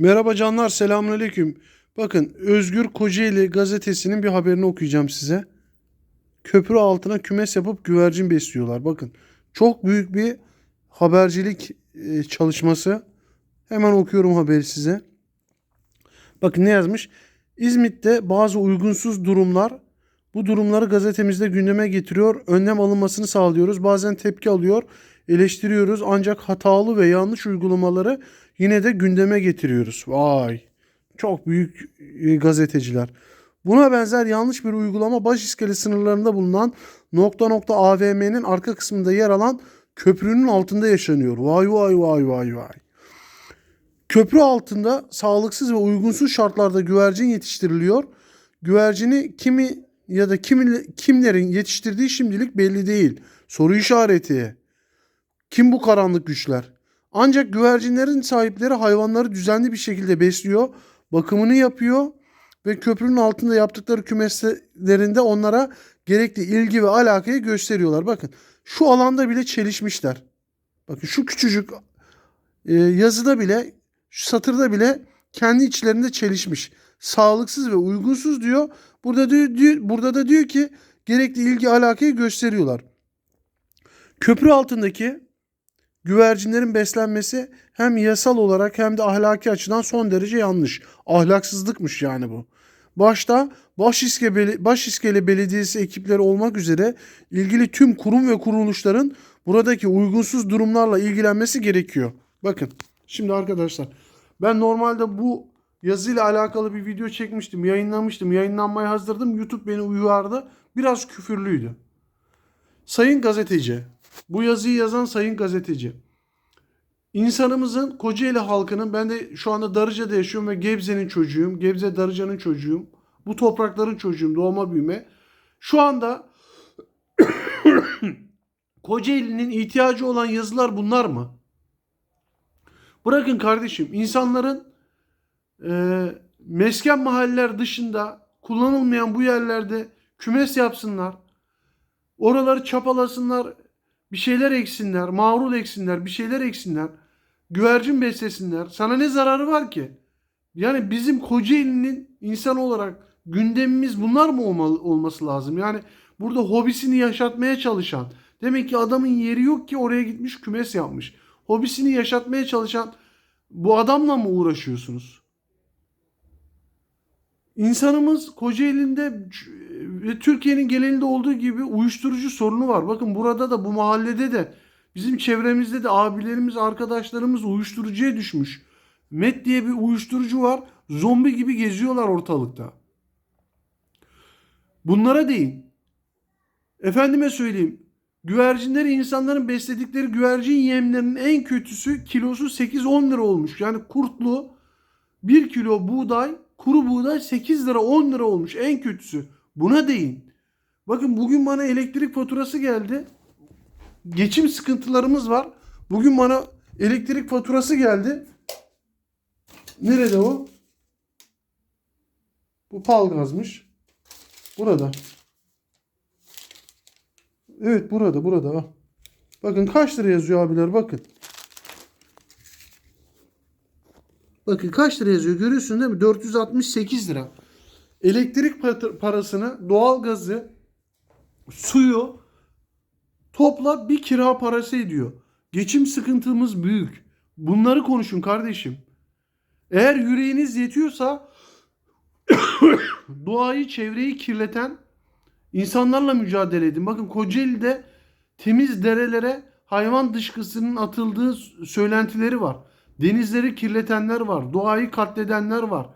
Merhaba canlar, selamünaleyküm. Bakın Özgür Kocaeli gazetesinin bir haberini okuyacağım size. Köprü altına kümes yapıp güvercin besliyorlar. Bakın çok büyük bir habercilik e, çalışması. Hemen okuyorum haberi size. Bakın ne yazmış? İzmit'te bazı uygunsuz durumlar bu durumları gazetemizde gündeme getiriyor. Önlem alınmasını sağlıyoruz. Bazen tepki alıyor, eleştiriyoruz. Ancak hatalı ve yanlış uygulamaları yine de gündeme getiriyoruz. Vay. Çok büyük e, gazeteciler. Buna benzer yanlış bir uygulama Başiskele sınırlarında bulunan nokta nokta AVM'nin arka kısmında yer alan köprünün altında yaşanıyor. Vay vay vay vay vay. Köprü altında sağlıksız ve uygunsuz şartlarda güvercin yetiştiriliyor. Güvercini kimi ya da kimi, kimlerin yetiştirdiği şimdilik belli değil. Soru işareti. Kim bu karanlık güçler? Ancak güvercinlerin sahipleri hayvanları düzenli bir şekilde besliyor, bakımını yapıyor ve köprünün altında yaptıkları kümeslerinde onlara gerekli ilgi ve alakayı gösteriyorlar. Bakın şu alanda bile çelişmişler. Bakın şu küçücük e, yazıda bile, şu satırda bile kendi içlerinde çelişmiş. Sağlıksız ve uygunsuz diyor. Burada diyor, diyor burada da diyor ki gerekli ilgi alakayı gösteriyorlar. Köprü altındaki güvercinlerin beslenmesi hem yasal olarak hem de ahlaki açıdan son derece yanlış. Ahlaksızlıkmış yani bu. Başta Başiskele, Başiskele Belediyesi ekipleri olmak üzere ilgili tüm kurum ve kuruluşların buradaki uygunsuz durumlarla ilgilenmesi gerekiyor. Bakın şimdi arkadaşlar ben normalde bu yazıyla alakalı bir video çekmiştim, yayınlamıştım, yayınlanmaya hazırdım. YouTube beni uyardı. Biraz küfürlüydü. Sayın gazeteci, bu yazıyı yazan sayın gazeteci. İnsanımızın Kocaeli halkının ben de şu anda Darıca'da yaşıyorum ve Gebze'nin çocuğuyum. Gebze Darıca'nın çocuğuyum. Bu toprakların çocuğuyum doğma büyüme. Şu anda Kocaeli'nin ihtiyacı olan yazılar bunlar mı? Bırakın kardeşim insanların e, mesken mahalleler dışında kullanılmayan bu yerlerde kümes yapsınlar. Oraları çapalasınlar, bir şeyler eksinler, mağrul eksinler, bir şeyler eksinler. Güvercin beslesinler. Sana ne zararı var ki? Yani bizim Kocaeli'nin insan olarak gündemimiz bunlar mı olmalı, olması lazım? Yani burada hobisini yaşatmaya çalışan. Demek ki adamın yeri yok ki oraya gitmiş kümes yapmış. Hobisini yaşatmaya çalışan bu adamla mı uğraşıyorsunuz? İnsanımız Kocaeli'nde ve Türkiye'nin genelinde olduğu gibi uyuşturucu sorunu var. Bakın burada da bu mahallede de bizim çevremizde de abilerimiz, arkadaşlarımız uyuşturucuya düşmüş. Met diye bir uyuşturucu var. Zombi gibi geziyorlar ortalıkta. Bunlara değin. Efendime söyleyeyim. Güvercinleri insanların besledikleri güvercin yemlerinin en kötüsü kilosu 8-10 lira olmuş. Yani kurtlu 1 kilo buğday, kuru buğday 8 lira 10 lira olmuş en kötüsü. Buna değin. Bakın bugün bana elektrik faturası geldi. Geçim sıkıntılarımız var. Bugün bana elektrik faturası geldi. Nerede o? Bu palgazmış. Burada. Evet burada burada. Bak. Bakın kaç lira yazıyor abiler bakın. Bakın kaç lira yazıyor görüyorsun değil mi? 468 lira. Elektrik parasını, doğalgazı, suyu topla bir kira parası ediyor. Geçim sıkıntımız büyük. Bunları konuşun kardeşim. Eğer yüreğiniz yetiyorsa doğayı, çevreyi kirleten insanlarla mücadele edin. Bakın Kocaeli'de temiz derelere hayvan dışkısının atıldığı söylentileri var. Denizleri kirletenler var. Doğayı katledenler var.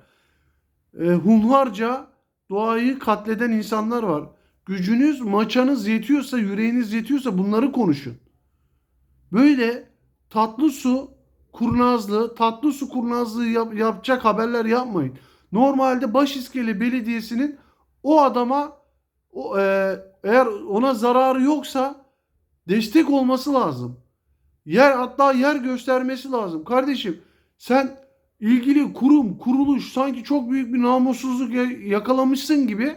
E, hunharca doğayı katleden insanlar var. Gücünüz, maçanız yetiyorsa, yüreğiniz yetiyorsa bunları konuşun. Böyle tatlı su kurnazlığı, tatlı su kurnazlığı yap, yapacak haberler yapmayın. Normalde Başiskele Belediyesi'nin o adama o, e, eğer ona zararı yoksa destek olması lazım. Yer hatta yer göstermesi lazım. Kardeşim sen ilgili kurum, kuruluş sanki çok büyük bir namussuzluk yakalamışsın gibi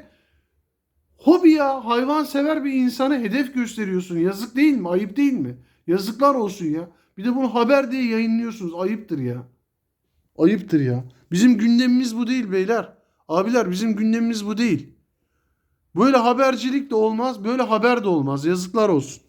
hobi ya hayvan sever bir insana hedef gösteriyorsun. Yazık değil mi? Ayıp değil mi? Yazıklar olsun ya. Bir de bunu haber diye yayınlıyorsunuz. Ayıptır ya. Ayıptır ya. Bizim gündemimiz bu değil beyler. Abiler bizim gündemimiz bu değil. Böyle habercilik de olmaz, böyle haber de olmaz. Yazıklar olsun.